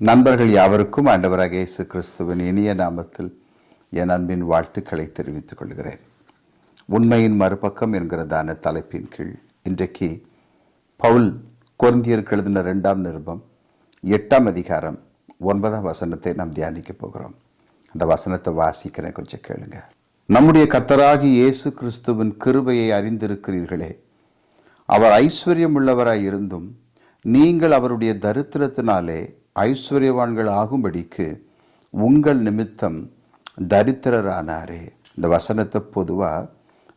நண்பர்கள் யாவருக்கும் ஆண்டவராக இயேசு கிறிஸ்துவின் இனிய நாமத்தில் என் அன்பின் வாழ்த்துக்களை தெரிவித்துக் கொள்கிறேன். உண்மையின் மறுபக்கம் என்கிறதான தலைப்பின் கீழ் இன்றைக்கு பவுல் கொரிந்தியருக்கு எழுதின இரண்டாம் நிருபம் எட்டாம் அதிகாரம் ஒன்பதாம் வசனத்தை நாம் தியானிக்க போகிறோம். அந்த வசனத்தை வாசிக்கிறேன் கொஞ்சம் கேளுங்க. நம்முடைய கத்தராகி இயேசு கிறிஸ்துவின் கிருபையை அறிந்திருக்கிறீர்களே அவர் ஐஸ்வர்யம் உள்ளவராய் இருந்தும் நீங்கள் அவருடைய தரித்திரத்தினாலே ஐஸ்வர்யவான்கள் ஆகும்படிக்கு உங்கள் நிமித்தம் தரித்திரரானாரே. இந்த வசனத்தை பொதுவாக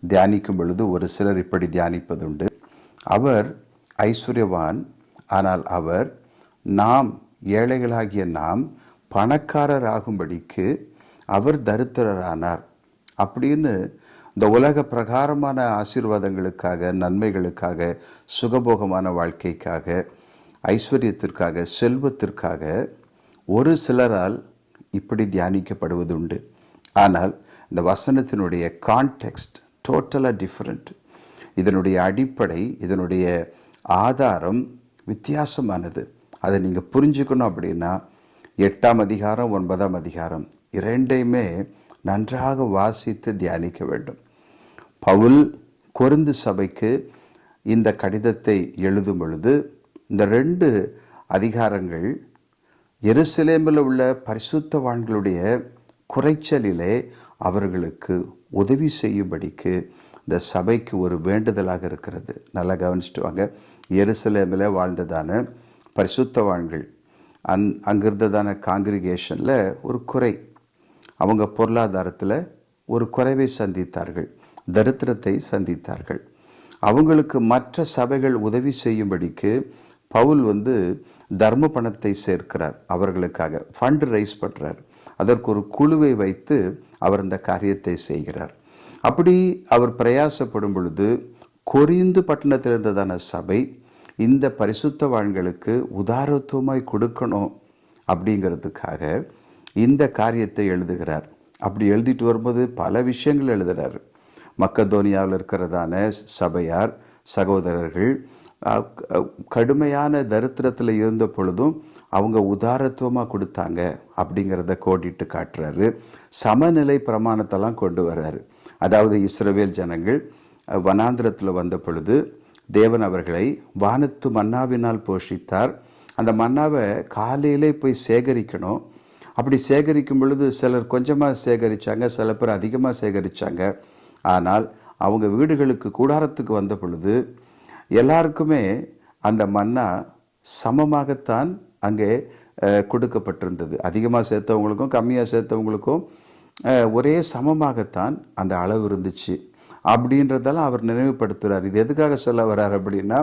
தியானிக்கும் பொழுது ஒரு சிலர் இப்படி தியானிப்பதுண்டு. அவர் ஐஸ்வர்யவான் ஆனால் அவர் நாம் ஏழைகளாகிய நாம் பணக்காரர் ஆகும்படிக்கு அவர் தரித்திரரானார். அப்படின்னு இந்த உலக பிரகாரமான ஆசீர்வாதங்களுக்காக நன்மைகளுக்காக சுகபோகமான வாழ்க்கைக்காக ஐஸ்வர்யத்திற்காக செல்வத்திற்காக ஒரு சிலரால் இப்படி தியானிக்கப்படுவதுண்டு. ஆனால் இந்த வசனத்தினுடைய கான்டெக்ஸ்ட் டோட்டலாக டிஃப்ரெண்ட் இதனுடைய அடிப்படை இதனுடைய ஆதாரம் வித்தியாசமானது. அதை நீங்கள் புரிஞ்சுக்கணும் அப்படின்னா எட்டாம் அதிகாரம் ஒன்பதாம் அதிகாரம் இரண்டையுமே நன்றாக வாசித்து தியானிக்க வேண்டும். பவுல் கொருந்து சபைக்கு இந்த கடிதத்தை எழுதும் பொழுது இந்த ரெண்டு அதிகாரங்கள் எருசலேமில் உள்ள பரிசுத்தவான்களுடைய குறைச்சலிலே அவர்களுக்கு உதவி செய்யும்படிக்கு இந்த சபைக்கு ஒரு வேண்டுதலாக இருக்கிறது. நல்லா கவனிச்சுட்டு வாங்க. எருசலேமில் வாழ்ந்ததான பரிசுத்தவான்கள். அந் அங்கிருந்ததான காங்கிரிகேஷனில் ஒரு குறை. அவங்க பொருளாதாரத்தில் ஒரு குறைவை சந்தித்தார்கள். தரித்திரத்தை சந்தித்தார்கள். அவங்களுக்கு மற்ற சபைகள் உதவி செய்யும்படிக்கு பவுல் வந்து தர்ம பணத்தை சேர்க்கிறார் அவர்களுக்காக. ஃபண்ட் ரைஸ் பண்ணுறார் அதற்கு ஒரு குழுவை வைத்து அவர் இந்த காரியத்தை செய்கிறார். அப்படி அவர் பிரயாசப்படும் பொழுது கொரிந்து பட்டணத்தில் இருந்ததான சபை இந்த பரிசுத்தவான்களுக்கு உதாரத்துவமாய் கொடுக்கணும் அப்படிங்கிறதுக்காக இந்த காரியத்தை எழுதுகிறார். அப்படி எழுதிட்டு வரும்போது பல விஷயங்கள் எழுதுகிறார் மக்கதோனியாவில் இருக்கிறதான சபையார் சகோதரர்கள் கடுமையான தரித்திரத்தில் இருந்த பொழுதும் அவங்க உதாரத்துவமாக கொடுத்தாங்க அப்படிங்கிறத கோடிட்டு காட்டுறாரு. சமநிலை பிரமாணத்தெல்லாம் கொண்டு வர்றாரு. அதாவது இஸ்ரவேல் ஜனங்கள் வனாந்திரத்தில் வந்த பொழுது தேவன் அவர்களை வானத்து மன்னாவினால் போஷித்தார். அந்த மன்னாவை காலையிலே போய் சேகரிக்கணும். அப்படி சேகரிக்கும் பொழுது சிலர் கொஞ்சமாக சேகரித்தாங்க சில பேர் அதிகமாக சேகரித்தாங்க ஆனால் அவங்க வீடுகளுக்கு கூடாரத்துக்கு வந்த பொழுது எல்லாருக்குமே அந்த மன்னா சமமாகத்தான் அங்கே கொடுக்கப்பட்டிருந்தது. அதிகமாக சேர்த்தவங்களுக்கும் கம்மியாக சேர்த்தவங்களுக்கும் ஒரே சமமாகத்தான் அந்த அளவு இருந்துச்சு. அப்படின்றதெல்லாம் அவர் நினைவுபடுத்துகிறார் இது எதுக்காக சொல்ல வர்றார் அப்படின்னா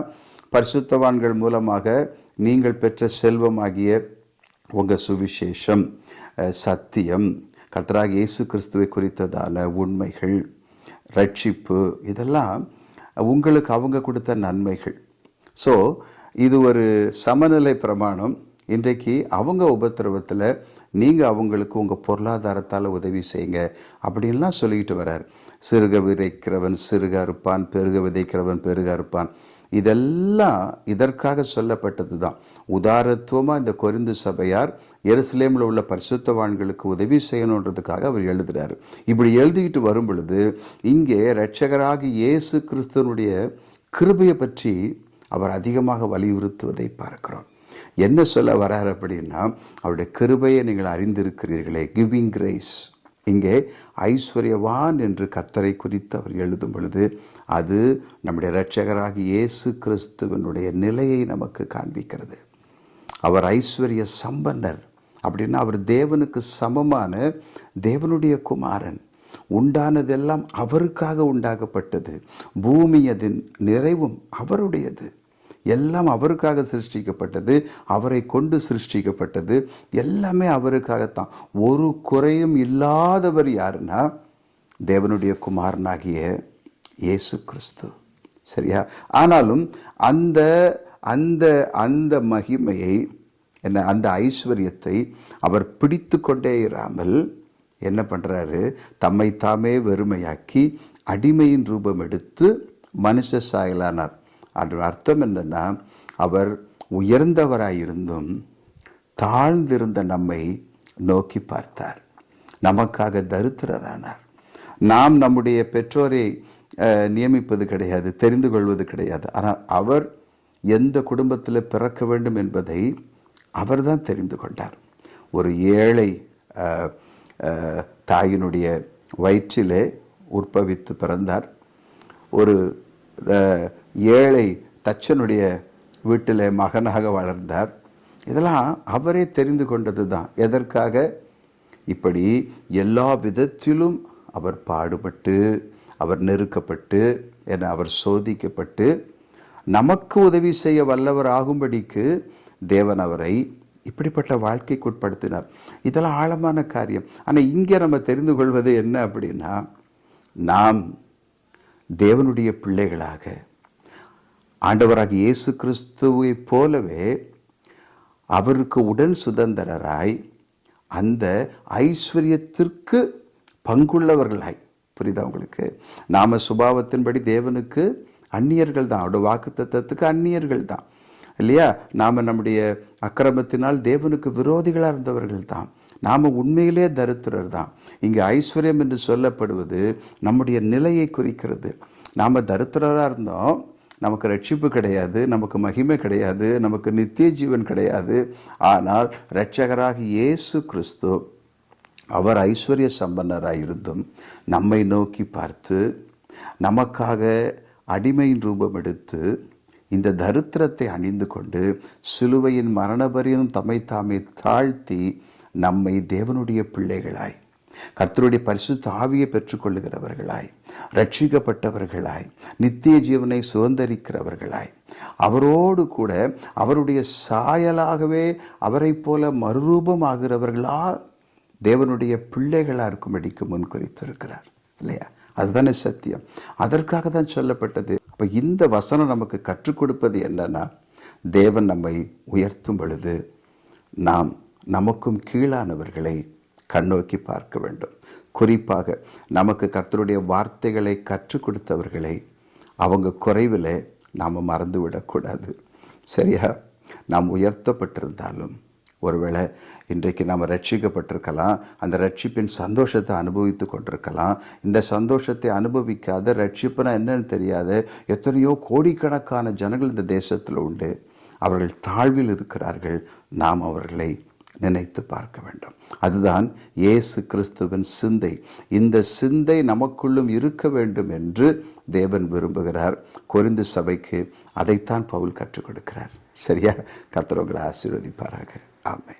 பரிசுத்தவான்கள் மூலமாக நீங்கள் பெற்ற செல்வமாகிய உங்கள் சுவிசேஷம் சத்தியம் கர்த்தராக இயேசு கிறிஸ்துவை குறித்ததான உண்மைகள் ரட்சிப்பு இதெல்லாம் உங்களுக்கு அவங்க கொடுத்த நன்மைகள். ஸோ இது ஒரு சமநிலை பிரமாணம். இன்றைக்கு அவங்க உபத்திரவத்தில் நீங்கள் அவங்களுக்கு உங்கள் பொருளாதாரத்தால் உதவி செய்யுங்க அப்படின்லாம் சொல்லிக்கிட்டு வரார். சிறுக விதைக்கிறவன் சிறுக அறுப்பான் பெருக விதைக்கிறவன் பெருக அறுப்பான். இதெல்லாம் இதற்காக சொல்லப்பட்டது தான் உதாரத்துவமாக இந்த கொரிந்து சபையார் எருசலேமில் உள்ள பரிசுத்தவான்களுக்கு உதவி செய்யணுன்றதுக்காக அவர் எழுதுகிறார் இப்படி எழுதிக்கிட்டு வரும் பொழுது இங்கே இரட்சகராகி இயேசு கிறிஸ்தனுடைய கிருபையை பற்றி அவர் அதிகமாக வலியுறுத்துவதை பார்க்கிறோம். என்ன சொல்ல வரார் அப்படின்னா அவருடைய கிருபையை நீங்கள் அறிந்திருக்கிறீர்களே கிவிங் கிரேஸ் இங்கே ஐஸ்வர்யவான் என்று கத்தரை குறித்து அவர் எழுதும் பொழுது அது நம்முடைய இரட்சகராகி இயேசு கிறிஸ்துவனுடைய நிலையை நமக்கு காண்பிக்கிறது. அவர் ஐஸ்வர்ய சம்பன்னர் அப்படின்னா அவர் தேவனுக்கு சமமான தேவனுடைய குமாரன். உண்டானதெல்லாம் அவருக்காக உண்டாகப்பட்டது பூமி அதன் நிறைவும் அவருடையது. எல்லாம் அவருக்காக சிருஷ்டிக்கப்பட்டது அவரை கொண்டு சிருஷ்டிக்கப்பட்டது எல்லாமே அவருக்காகத்தான். ஒரு குறையும் இல்லாதவர் யாருன்னா தேவனுடைய குமாரனாகிய இயேசு கிறிஸ்து. சரியா? ஆனாலும் அந்த அந்த அந்த மகிமையை என்ன அந்த ஐஸ்வர்யத்தை அவர் பிடித்து கொண்டே இராமல் என்ன பண்ணுறாரு தம்மை தாமே வெறுமையாக்கி அடிமையின் ரூபம் எடுத்து மனுஷ சாயலானார். அதன் அர்த்தம் என்னன்னா அவர் உயர்ந்தவராயிருந்தும் தாழ்ந்திருந்த நம்மை நோக்கி பார்த்தார். நமக்காக தரித்திரரானார். நாம் நம்முடைய பெற்றோரை நியமிப்பது கிடையாது தெரிந்து கொள்வது கிடையாது. ஆனால் அவர் எந்த குடும்பத்தில் பிறக்க வேண்டும் என்பதை அவர்தான் தெரிந்து கொண்டார். ஒரு ஏழை தாயினுடைய வயிற்றிலே உற்பவித்து பிறந்தார். ஒரு ஏழை தச்சனுடைய வீட்டில் மகனாக வளர்ந்தார். இதெல்லாம் அவரே தெரிந்து கொண்டது தான் எதற்காக? இப்படி எல்லா விதத்திலும் அவர் பாடுபட்டு அவர் நெருக்கப்பட்டு என அவர் சோதிக்கப்பட்டு நமக்கு உதவி செய்ய வல்லவர் ஆகும்படிக்கு தேவன் அவரை இப்படிப்பட்ட வாழ்க்கைக்கு உட்படுத்தினார். இதெல்லாம் ஆழமான காரியம். ஆனால் இங்கே நம்ம தெரிந்து கொள்வது என்ன அப்படின்னா நாம் தேவனுடைய பிள்ளைகளாக ஆண்டவராக இயேசு கிறிஸ்துவை போலவே அவருக்கு உடன் சுதந்திரராய் அந்த ஐஸ்வர்யத்திற்கு பங்குள்ளவர்களாய். புரியுதா உங்களுக்கு? நாம சுபாவத்தின்படி தேவனுக்கு அந்நியர்கள் தான். அவருடைய வாக்கு தத்துவத்துக்கு அந்நியர்கள் தான். இல்லையா? நாம் நம்முடைய அக்கிரமத்தினால் தேவனுக்கு விரோதிகளாக இருந்தவர்கள் தான். நாம் உண்மையிலே தரித்திரர் தான். இங்கே ஐஸ்வர்யம் என்று சொல்லப்படுவது நம்முடைய நிலையை குறிக்கிறது. நாம் தரித்திரராக இருந்தோம். நமக்கு ரட்சிப்பு கிடையாது நமக்கு மகிமை கிடையாது நமக்கு நித்திய ஜீவன் கிடையாது. ஆனால் இரட்சகராக இயேசு கிறிஸ்து அவர் ஐஸ்வர்ய சம்பன்னராக இருந்தும் நம்மை நோக்கி பார்த்து நமக்காக அடிமையின் ரூபம் எடுத்து இந்த தரித்திரத்தை அணிந்து கொண்டு சிலுவையின் மரணபரியும் தம்மை தாமே தாழ்த்தி நம்மை தேவனுடைய பிள்ளைகளாய் கர்த்தருடைய பரிசுத்த ஆவியை பெற்றுக்கொள்ளுகிறவர்களாய் ரட்சிக்கப்பட்டவர்களாய் நித்திய ஜீவனை சுதந்திரிக்கிறவர்களாய் அவரோடு கூட அவருடைய சாயலாகவே அவரைப் போல மறுரூபமாகிறவர்களா தேவனுடைய பிள்ளைகளாக இருக்கும்படிக்கு முன் குறித்திருக்கிறார் இல்லையா? அதுதானே சத்தியம். அதற்காக தான் சொல்லப்பட்டது. அப்போ இந்த வசனம் நமக்கு கற்றுக் கொடுப்பது என்னன்னா தேவன் நம்மை உயர்த்தும் பொழுது நாம் நமக்கும் கீழானவர்களை கண்ணோக்கி பார்க்க வேண்டும். குறிப்பாக நமக்கு கர்த்தருடைய வார்த்தைகளை கற்றுக் கொடுத்தவர்களை அவங்க குறைவில் நாம் மறந்து விடக்கூடாது சரியா? நாம் உயர்த்தப்பட்டிருந்தாலும் ஒருவேளை இன்றைக்கு நாம் ரட்சிக்கப்பட்டிருக்கலாம். அந்த ரட்சிப்பின் சந்தோஷத்தை அனுபவித்து கொண்டிருக்கலாம். இந்த சந்தோஷத்தை அனுபவிக்காத ரட்சிப்புனா என்னன்னு தெரியாத எத்தனையோ கோடிக்கணக்கான ஜனங்கள் இந்த தேசத்தில் உண்டு. அவர்கள் தாழ்வில் இருக்கிறார்கள். நாம் அவர்களை நினைத்து பார்க்க வேண்டும். அதுதான் இயேசு கிறிஸ்துவின் சிந்தை. இந்த சிந்தை நமக்குள்ளும் இருக்க வேண்டும் என்று தேவன் விரும்புகிறார். கொரிந்து சபைக்கு அதைத்தான் பவுல் கற்றுக் கொடுக்கிறார். சரியா? கர்த்தர் ஆசீர்வதிப்பாராக. ஆமை